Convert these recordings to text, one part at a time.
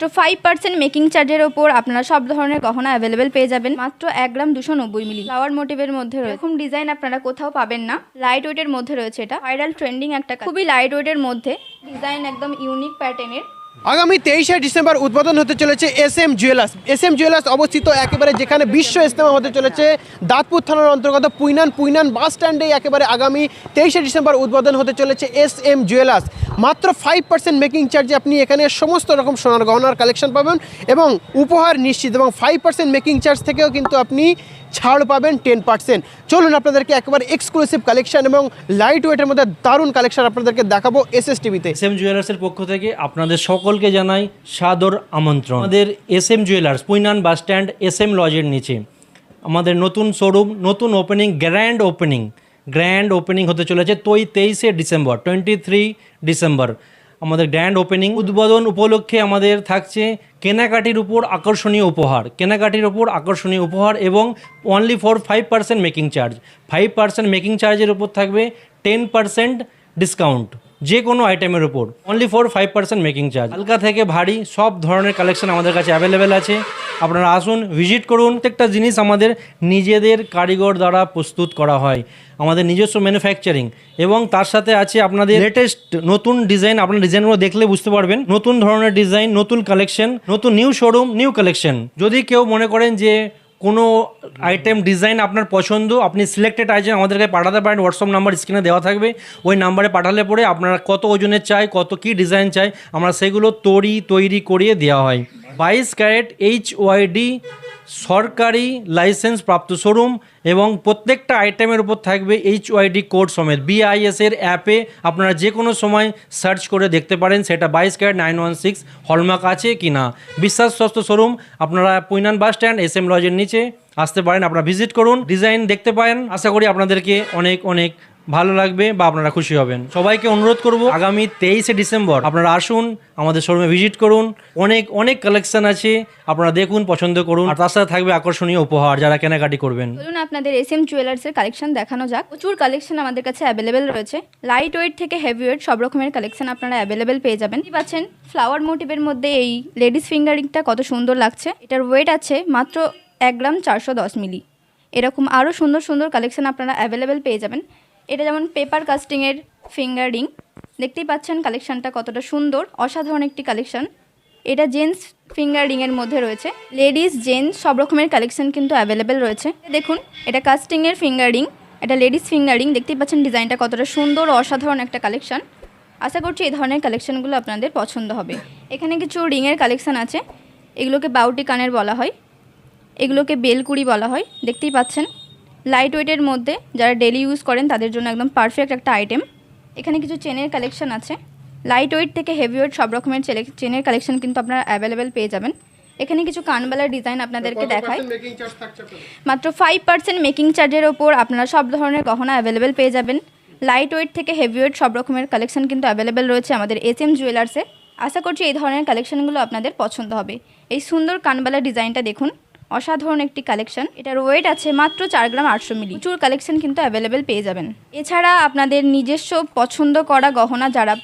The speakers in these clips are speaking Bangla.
তো ফাইভ পার্সেন্ট মেকিং চার্জের ওপর আপনারা সব ধরনের গহনা অ্যাভেলেবেল পেয়ে যাবেন। মাত্র এক গ্রাম দুশো নব্বই মিলি। ফ্লাওয়ার মোটিভের মধ্যে এরকম ডিজাইন আপনারা কোথাও পাবেন না। লাইট ওয়েটের মধ্যে রয়েছে এটা। ভাইরাল ট্রেন্ডিং একটা খুবই লাইট ওয়েটের মধ্যে। ডিজাইন একদম ইউনিক প্যাটার্নের আগামী তেইশে ডিসেম্বর উদ্বোধন হতে চলেছে S M jewellers. S M jewellers অবস্থিত একেবারে যেখানে বিশ্ব ইস্তেমা হতে চলেছে, দাঁতপুর থানার অন্তর্গত পুইনান পুইনান বাস স্ট্যান্ডে একেবারে আগামী তেইশে ডিসেম্বর উদ্বোধন হতে চলেছে এস এম জুয়েলার্স। মাত্র ফাইভ পার্সেন্ট মেকিং চার্জে আপনি এখানে সমস্ত রকম সোনার গহনার কালেকশন পাবেন এবং উপহার নিশ্চিত এবং ফাইভ পার্সেন্ট মেকিং চার্জ থেকেও কিন্তু আপনি ছাড় পাবেন টেন পার্সেন্ট চলুন আপনাদেরকে একেবারে এক্সক্লুসিভ কালেকশন এবং লাইট ওয়েটের মধ্যে দারুণ কালেকশন আপনাদেরকে দেখাবো এস এস টিভিতে এস এম জুয়েলার্সের পক্ষ থেকে আপনাদের সকলকে জানাই সাদর আমন্ত্রণ। আমাদের S M jewellers Puinan bus stand S M লজের নিচে। আমাদের নতুন শোরুম নতুন opening grand opening grand opening হতে চলেছে তোই তেইশে ডিসেম্বর টোয়েন্টি থ্রি ডিসেম্বর। আমাদের গ্র্যান্ড ওপেনিং উদ্বোধন উপলক্ষে আমাদের থাকছে কেনাকাটির উপর আকর্ষণীয় উপহার। কেনাকাটির উপর আকর্ষণীয় উপহার এবং only for five percent making charge five percent making চার্জের উপর থাকবে টেন পার্সেন্ট ডিসকাউন্ট যে কোনো আইটেমের উপর। Only for five percent making charge হালকা থেকে ভারী, সব ধরনের কালেকশন আমাদের কাছে অ্যাভেলেবেল আছে। আপনারা আসুন ভিজিট করুন। প্রত্যেকটা জিনিস আমাদের নিজেদের কারিগর দ্বারা প্রস্তুত করা হয়। আমাদের নিজস্ব ম্যানুফ্যাকচারিং এবং তার সাথে আছে আপনাদের লেটেস্ট নতুন ডিজাইন আপনার ডিজাইনগুলো দেখলে বুঝতে পারবেন। নতুন ধরনের ডিজাইন নতুন কালেকশন নতুন নিউ শোরুম নিউ কালেকশন যদি কেউ মনে করেন যে কোনো আইটেম ডিজাইন আপনার পছন্দ, আপনি সিলেক্টেড আইটেম আমাদেরকে পাঠাতে পারেন হোয়াটসঅ্যাপ নাম্বার স্ক্রিনে দেওয়া থাকবে। ওই নাম্বারে পাঠালে পরে আপনারা কত ওজনের চাই, কত কি ডিজাইন চাই, আমরা সেগুলো তৈরি তৈরি করিয়ে দেওয়া হয়। বাইশ ক্যারেট এইচ ওয়াইডি সরকারি লাইসেন্স প্রাপ্ত শোরুম এবং প্রত্যেকটা আইটেমের উপর থাকবে এইচ ওয়াইডি কোড সমেত। বিআইএস এর অ্যাপে আপনারা যে কোনো সময় সার্চ করে দেখতে পারেন সেটা বাইশ carat nine one six hallmark আছে কি না। বিশ্বাসস্ত শোরুম, আপনারা Puinan bus stand, S M লজের নিচে আসতে পারেন। আপনারা ভিজিট করুন, ডিজাইন দেখতে পারেন। আশা করি আপনাদেরকে অনেক অনেক ভালো লাগবে বা আপনারা খুশি হবেন। সবাইকে অনুরোধ করব, আগামী তেইশে ডিসেম্বর আপনারা আসুন, আমাদের শোরুমে ভিজিট করুন। অনেক অনেক কালেকশন আছে, আপনারা দেখুন, পছন্দ করুন। আর তার সাথে থাকবে আকর্ষণীয় উপহার যারা কেনাকাটি করবেন। চলুন আপনাদের এস এম জুয়েলার্সের কালেকশন দেখানো যাক। প্রচুর কালেকশন আমাদের কাছে অ্যাভেলেবেল রয়েছে। লাইট ওয়েট থেকে হেভি ওয়েট সব রকমের কালেকশন আপনারা অ্যাভেলেবেল পেয়ে যাবেন। পাচ্ছেন ফ্লাওয়ার মোটিভের মধ্যে এই লেডিস ফিঙ্গারিংটা কত সুন্দর লাগছে। এটার ওয়েট আছে মাত্র এক গ্রাম চারশো দশ মিলি এরকম আরও সুন্দর সুন্দর কালেকশন আপনারা অ্যাভেলেবেল পেয়ে যাবেন। এটা যেমন পেপার কাস্টিংয়ের ফিঙ্গারিং দেখতেই পাচ্ছেন কালেকশনটা কতটা সুন্দর, অসাধারণ একটি কালেকশন এটা জেন্টস ফিঙ্গার রিংয়ের মধ্যে রয়েছে। লেডিস জেন্টস সব রকমের কালেকশন কিন্তু অ্যাভেলেবেল রয়েছে। দেখুন, এটা কাস্টিংয়ের ফিঙ্গার এটা লেডিস ফিঙ্গার দেখতেই পাচ্ছেন ডিজাইনটা কতটা সুন্দর, অসাধারণ একটা কালেকশন আশা করছি এই ধরনের কালেকশনগুলো আপনাদের পছন্দ হবে। এখানে কিছু রিংয়ের কালেকশন আছে। এগুলোকে বাউটি কানের বলা হয়। এগুলোকে বেলকুড়ি বলা হয়। দেখতেই পাচ্ছেন লাইট ওয়েটের মধ্যে যারা ডেলি ইউজ করেন তাদের জন্য একদম পারফেক্ট একটা আইটেম এখানে কিছু চেনের কালেকশন আছে। লাইট ওয়েট থেকে হেভি ওয়েট সব রকমের চেনের কালেকশন কিন্তু আপনারা অ্যাভেলেবেল পেয়ে যাবেন। এখানে কিছু কানবালার ডিজাইন আপনাদেরকে দেখায়? মাত্র ফাইভ পার্সেন্ট মেকিং চার্জের ওপর আপনারা সব ধরনের গহনা অ্যাভেলেবেল পেয়ে যাবেন। লাইট ওয়েট থেকে হেভি ওয়েট সব রকমের কালেকশন কিন্তু অ্যাভেলেবেল রয়েছে আমাদের এস এম জুয়েলার্সে আশা করছি এই ধরনের কালেকশনগুলো আপনাদের পছন্দ হবে। এই সুন্দর কানবালা ডিজাইনটা দেখুন। অসাধারণ একটি কালেকশন এটার ওয়েট আছে মাত্র চার গ্রাম আটশো মিলি। প্রচুর কালেকশন কিন্তু অ্যাভেলেবেল পেয়ে যাবেন। এছাড়া আপনাদের নিজস্ব পছন্দ করা গহনা যারা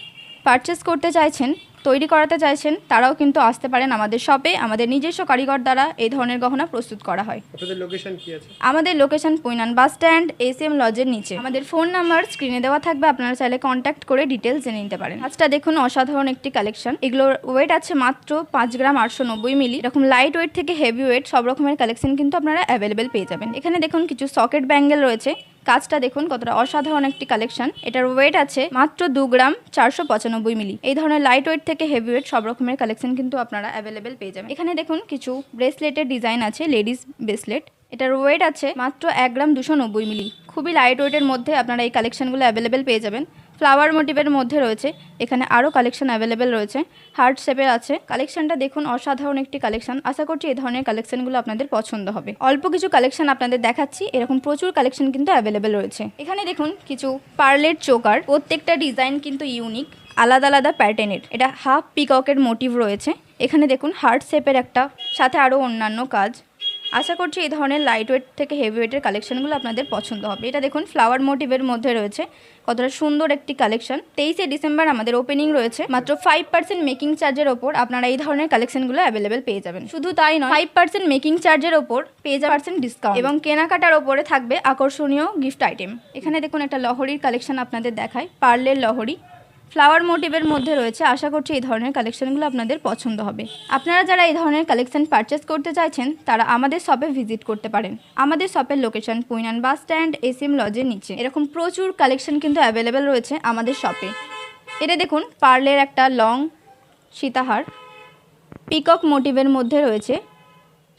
পারচেস করতে চাইছেন তৈরি করাতে চাইছেন তারাও কিন্তু আসতে পারেন আমাদের শপে আমাদের নিজস্ব কারিগর দ্বারা এই ধরনের গহনা প্রস্তুত করা হয়। আপনাদের লোকেশন কি আছে? আমাদের location Puinan bus stand S M লজের নিচে। আমাদের ফোন নাম্বার স্ক্রিনে দেওয়া থাকবে আপনারা চাইলে কন্ট্যাক্ট করে ডিটেলস জেনে নিতে পারেন। আজটা দেখুন অসাধারণ একটি কালেকশন এগুলোর ওয়েট আছে মাত্র পাঁচ গ্রাম আটশো নব্বই মিলি। এরকম লাইট ওয়েট থেকে হেভি ওয়েট সব রকমের কালেকশন কিন্তু আপনারা অ্যাভেলেবেল পেয়ে যাবেন। এখানে দেখুন কিছু সকেট ব্যাঙ্গেল রয়েছে। কাজটা দেখুন কতটা অসাধারণ একটি কালেকশন এটার ওয়েট আছে মাত্র দু গ্রাম চারশো পঁচানব্বই মিলি। এই ধরনের লাইট ওয়েট থেকে হেভি ওয়েট সব রকমের কালেকশন কিন্তু আপনারা অ্যাভেলেবেল পেয়ে যাবেন। এখানে দেখুন কিছু ব্রেসলেটের ডিজাইন আছে লেডিস ব্রেসলেট এটার ওয়েট আছে মাত্র এক গ্রাম দুশো নব্বই মিলি। খুবই লাইট ওয়েটের মধ্যে আপনারা এই কালেকশনগুলো অ্যাভেলেবেল পেয়ে যাবেন। ফ্লাওয়ার মোটিভের মধ্যে রয়েছে। এখানে আরও কালেকশন অ্যাভেলেবেল রয়েছে। হার্ট শেপের আছে। কালেকশনটা দেখুন অসাধারণ একটি কালেকশন আশা করছি এই ধরনের কালেকশনগুলো আপনাদের পছন্দ হবে। অল্প কিছু কালেকশন আপনাদের দেখাচ্ছি। এরকম প্রচুর কালেকশন কিন্তু অ্যাভেলেবেল রয়েছে। এখানে দেখুন কিছু পার্লের চোকার। প্রত্যেকটা ডিজাইন কিন্তু ইউনিক আলাদা আলাদা প্যাটার্নের এটা হাফ পিককের মোটিভ রয়েছে। এখানে দেখুন হার্ট শেপের একটা, সাথে আরও অন্যান্য কাজ। আশা করছি এই ধরনের লাইট ওয়েট থেকে হেভি ওয়েটের কালেকশনগুলো আপনাদের পছন্দ হবে। এটা দেখুন ফ্লাওয়ার মোটিভের মধ্যে রয়েছে। কতটা সুন্দর একটি কালেকশন তেইশে ডিসেম্বর আমাদের ওপেনিং রয়েছে। মাত্র ফাইভ পার্সেন্ট মেকিং চার্জের ওপর আপনারা এই ধরনের কালেকশনগুলো অ্যাভেলেবেল পেয়ে যাবেন। শুধু তাই নয় ফাইভ পার্সেন্ট মেকিং চার্জের ওপর পেয়ে যাবেন পার্সেন্ট ডিসকাউন্ট এবং কেনাকাটার ওপরে থাকবে আকর্ষণীয় গিফট আইটেম এখানে দেখুন, একটা লহরির কালেকশন আপনাদের দেখায় পার্লের লহরি। ফ্লাওয়ার মোটিভের মধ্যে রয়েছে, আশা করছি এই ধরনের কালেকশানগুলো আপনাদের পছন্দ হবে। আপনারা যারা এই ধরনের কালেকশান পারচেস করতে চাইছেন, তারা আমাদের শপে ভিজিট করতে পারেন। আমাদের শপের location Puinan bus stand S M লজের নিচে। এরকম প্রচুর কালেকশান কিন্তু অ্যাভেলেবেল রয়েছে আমাদের শপে এটা দেখুন পার্লের একটা লং সীতাহার। পিকক মোটিভের মধ্যে রয়েছে।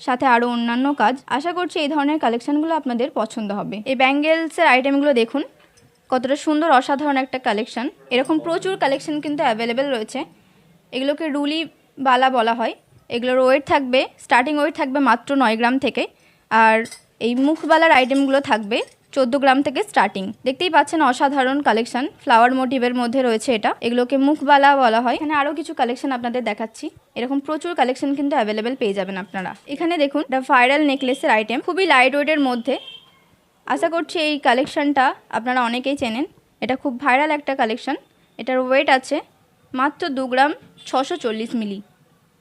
সাথে আরও অন্যান্য কাজ। আশা করছি এই ধরনের কালেকশানগুলো আপনাদের পছন্দ হবে। এই ব্যাঙ্গেলসের আইটেমগুলো দেখুন। কতটা সুন্দর, অসাধারণ একটা কালেকশন এরকম প্রচুর কালেকশন কিন্তু অ্যাভেলেবেল রয়েছে। এগুলোকে রুলি বালা বলা হয়। এগুলোর ওয়েট থাকবে স্টার্টিং ওয়েট থাকবে মাত্র নয় গ্রাম থেকে। আর এই মুখবালার আইটেমগুলো থাকবে চোদ্দ গ্রাম থেকে স্টার্টিং দেখতেই পাচ্ছেন অসাধারণ কালেকশন ফ্লাওয়ার মোটিভের মধ্যে রয়েছে এটা। এগুলোকে মুখবালা বলা হয়। এখানে আরও কিছু কালেকশন আপনাদের দেখাচ্ছি। এরকম প্রচুর কালেকশন কিন্তু অ্যাভেলেবেল পেয়ে যাবেন আপনারা। এখানে দেখুন এটা ভাইরাল নেকলেসের আইটেম খুবই লাইট ওয়েটের মধ্যে আশা করছি এই কালেকশানটা আপনারা অনেকেই চেনেন। এটা খুব ভাইরাল একটা কালেকশন এটার ওয়েট আছে মাত্র দু গ্রাম ছশো চল্লিশ মিলি।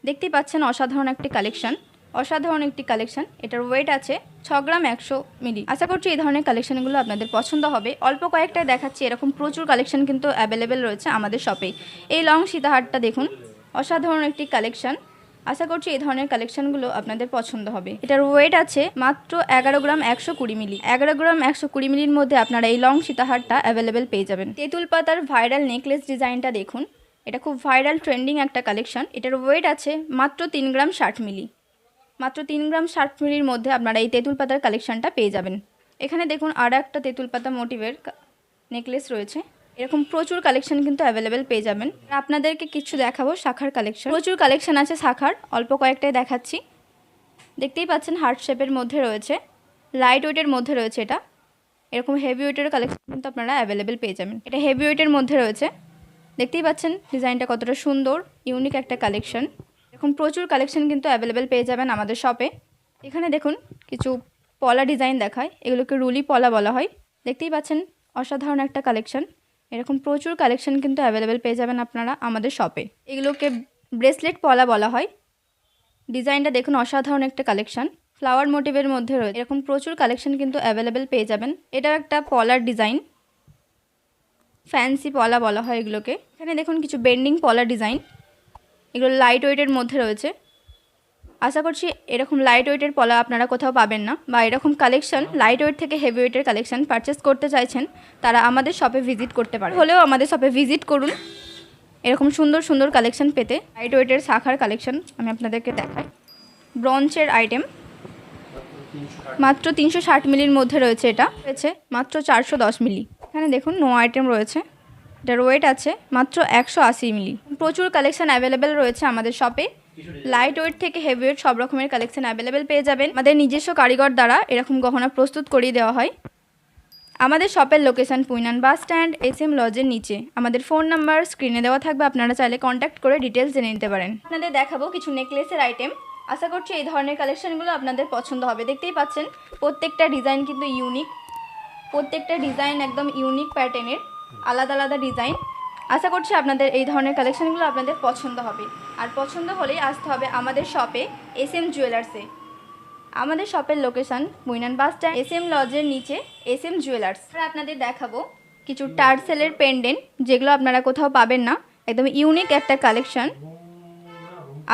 দেখতেই পাচ্ছেন অসাধারণ একটি কালেকশন অসাধারণ একটি কালেকশান এটার ওয়েট আছে ছ গ্রাম একশো মিলি। আশা করছি এই ধরনের কালেকশনগুলো আপনাদের পছন্দ হবে। অল্প কয়েকটা দেখাচ্ছি, এরকম প্রচুর কালেকশন কিন্তু অ্যাভেলেবেল রয়েছে আমাদের শপে এই। লং সীতাহারটা দেখুন। অসাধারণ একটি কালেকশন আশা করছি এই ধরনের কালেকশনগুলো আপনাদের পছন্দ হবে। এটার ওয়েট আছে মাত্র এগারো গ্রাম একশো কুড়ি মিলি। এগারো গ্রাম একশো কুড়ি মিলির মধ্যে আপনারা এই লং সীতাহারটা অ্যাভেলেবেল পেয়ে যাবেন। তেঁতুল পাতার ভাইরাল নেকলেস ডিজাইনটা দেখুন। এটা খুব ভাইরাল ট্রেন্ডিং একটা কালেকশন এটার ওয়েট আছে মাত্র তিন গ্রাম ষাট মিলি। মাত্র তিন গ্রাম ষাট মিলির মধ্যে আপনারা এই তেঁতুল পাতার কালেকশনটা পেয়ে যাবেন। এখানে দেখুন আর একটা তেঁতুল পাতা মোটিভের নেকলেস রয়েছে। এরকম প্রচুর কালেকশন কিন্তু অ্যাভেলেবেল পেয়ে যাবেন। আপনাদেরকে কিছু দেখাবো শাখার কালেকশন প্রচুর কালেকশন আছে শাখার, অল্প কয়েকটাই দেখাচ্ছি। দেখতেই পাচ্ছেন হার্ট শেপের মধ্যে রয়েছে লাইট ওয়েটের মধ্যে রয়েছে এটা। এরকম হেভি ওয়েটের কালেকশন কিন্তু আপনারা অ্যাভেলেবেল পেয়ে যাবেন। এটা হেভি ওয়েটের মধ্যে রয়েছে। দেখতেই পাচ্ছেন ডিজাইনটা কতটা সুন্দর ইউনিক একটা কালেকশন এরকম প্রচুর কালেকশন কিন্তু অ্যাভেলেবেল পেয়ে যাবেন আমাদের শপে এখানে দেখুন কিছু পলা ডিজাইন দেখায়, এগুলোকে রুলি পলা বলা হয়। দেখতেই পাচ্ছেন অসাধারণ একটা কালেকশন এরকম প্রচুর কালেকশন কিন্তু অ্যাভেলেবেল পেয়ে যাবেন আপনারা আমাদের শপে এগুলোকে ব্রেসলেট পলা বলা হয়। ডিজাইনটা দেখুন, অসাধারণ একটা কালেকশন ফ্লাওয়ার মোটিভের মধ্যে রয়েছে এরকম প্রচুর কালেকশন কিন্তু অ্যাভেলেবেল পেয়ে যাবেন। এটাও একটা পলার ডিজাইন ফ্যান্সি পলা বলা হয় এগুলোকে। এখানে দেখুন, কিছু বেন্ডিং পলা ডিজাইন এগুলো লাইট ওয়েটের মধ্যে রয়েছে। আশা করছি এরকম লাইট ওয়েটের পলা আপনারা কোথাও পাবেন না বা এরকম কালেকশন লাইট ওয়েট থেকে হেভি ওয়েটের কালেকশন পারচেস করতে চাইছেন, তারা আমাদের শপে ভিজিট করতে পারে হলেও আমাদের শপে ভিজিট করুন। এরকম সুন্দর সুন্দর কালেকশন পেতে লাইট ওয়েটের শাখার কালেকশন আমি আপনাদেরকে দেখাই। ব্রঞ্চের আইটেম মাত্র তিনশো ষাট মিলির মধ্যে রয়েছে এটা। রয়েছে মাত্র চারশো দশ মিলি। এখানে দেখুন নো আইটেম রয়েছে। এটার ওয়েট আছে মাত্র একশো আশি মিলি। প্রচুর কালেকশন অ্যাভেলেবেল রয়েছে আমাদের শপে লাইট ওয়েট থেকে হেভি ওয়েট সব রকমের কালেকশন অ্যাভেলেবেল পেয়ে যাবেন। আমাদের নিজস্ব কারিগর দ্বারা এরকম গহনা প্রস্তুত করিয়ে দেওয়া হয়। আমাদের শপের location Puinan bus stand S M লজের নিচে। আমাদের ফোন নাম্বার স্ক্রিনে দেওয়া থাকবে, আপনারা চাইলে কন্ট্যাক্ট করে ডিটেলস জেনে নিতে পারেন। আপনাদের দেখাবো কিছু নেকলেসের আইটেম আশা করছি এই ধরনের কালেকশনগুলো আপনাদের পছন্দ হবে। দেখতেই পাচ্ছেন, প্রত্যেকটা ডিজাইন কিন্তু ইউনিক প্রত্যেকটা ডিজাইন একদম ইউনিক প্যাটার্নের আলাদা আলাদা ডিজাইন আশা করছি আপনাদের এই ধরনের কালেকশনগুলো আপনাদের পছন্দ হবে। আর পছন্দ হলেই আসতে হবে আমাদের শপে এস এম জুয়েলার্সে। আমাদের শপের location Muinan bus stand S M লজের নিচে এস এম জুয়েলার্স আপনাদের দেখাবো কিছু টার্সেলের পেন্ডেন্ট যেগুলো আপনারা কোথাও পাবেন না। একদম ইউনিক একটা কালেকশন।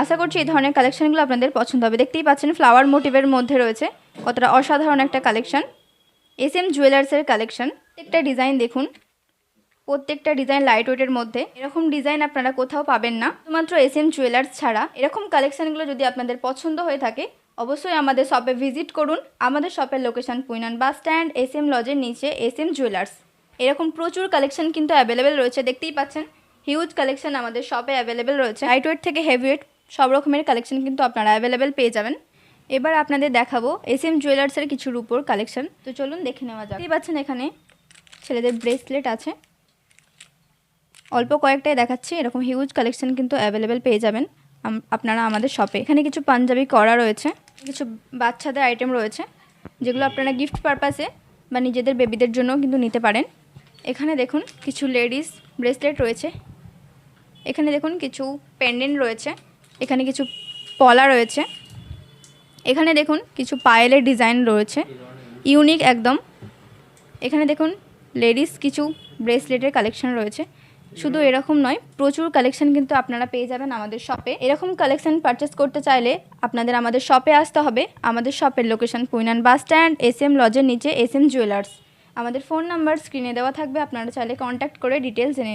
আশা করছি এই ধরনের কালেকশনগুলো আপনাদের পছন্দ হবে। দেখতেই পাচ্ছেন ফ্লাওয়ার মোটিভের মধ্যে রয়েছে। কতটা অসাধারণ একটা কালেকশন। এস এম জুয়েলার্সের কালেকশন। প্রত্যেকটা ডিজাইন দেখুন। প্রত্যেকটা ডিজাইন লাইট ওয়েটের মধ্যে। এরকম ডিজাইন আপনারা কোথাও পাবেন না। শুধুমাত্র এস এম জুয়েলার্স ছাড়া। এরকম কালেকশনগুলো যদি আপনাদের পছন্দ হয়ে থাকে, অবশ্যই আমাদের শপে ভিজিট করুন। আমাদের শপের location Puinan bus stand S M লজের নিচে এস এম জুয়েলার্স এরকম প্রচুর কালেকশন কিন্তু অ্যাভেলেবেল রয়েছে, দেখতেই পাচ্ছেন। হিউজ কালেকশন আমাদের শপে অ্যাভেলেবেল রয়েছে। লাইট ওয়েট থেকে হেভি ওয়েট সব রকমের কালেকশন কিন্তু আপনারা অ্যাভেলেবেল পেয়ে যাবেন। এবার আপনাদের দেখাবো এস এম জুয়েলার্সের কিছু রূপোর কালেকশন তো চলুন দেখে নেওয়া যাক। দেখতেই পাচ্ছেন এখানে ছেলেদের ব্রেসলেট আছে। অল্প কয়েকটাই দেখাচ্ছি, এরকম হিউজ কালেকশন কিন্তু অ্যাভেলেবেল পেয়ে যাবেন আপনারা আমাদের শপে এখানে কিছু পাঞ্জাবি করা রয়েছে, কিছু বাচ্চাদের আইটেম রয়েছে, যেগুলো আপনারা গিফট পারপাসে বা নিজেদের বেবিদের জন্য কিন্তু নিতে পারেন। এখানে দেখুন কিছু লেডিস ব্রেসলেট রয়েছে, এখানে দেখুন কিছু পেন্ডেন্ট রয়েছে, এখানে কিছু পলা রয়েছে, এখানে দেখুন কিছু পায়েলের ডিজাইন রয়েছে ইউনিক একদম। এখানে দেখুন লেডিস কিছু ব্রেসলেটের কালেকশন রয়েছে। শুধু এরকম নয়, প্রচুর কালেকশন কিন্তু আপনারা পেয়ে যাবেন আমাদের শপে এরকম কালেকশন পারচেস করতে চাইলে আপনাদের আমাদের শপে আসতে হবে। আমাদের শপের location Puinan bus stand S M লজের নিচে এস এম জুয়েলার্স আমাদের ফোন নাম্বার স্ক্রিনে দেওয়া থাকবে, আপনারা চাইলে কন্ট্যাক্ট করে ডিটেলস জেনে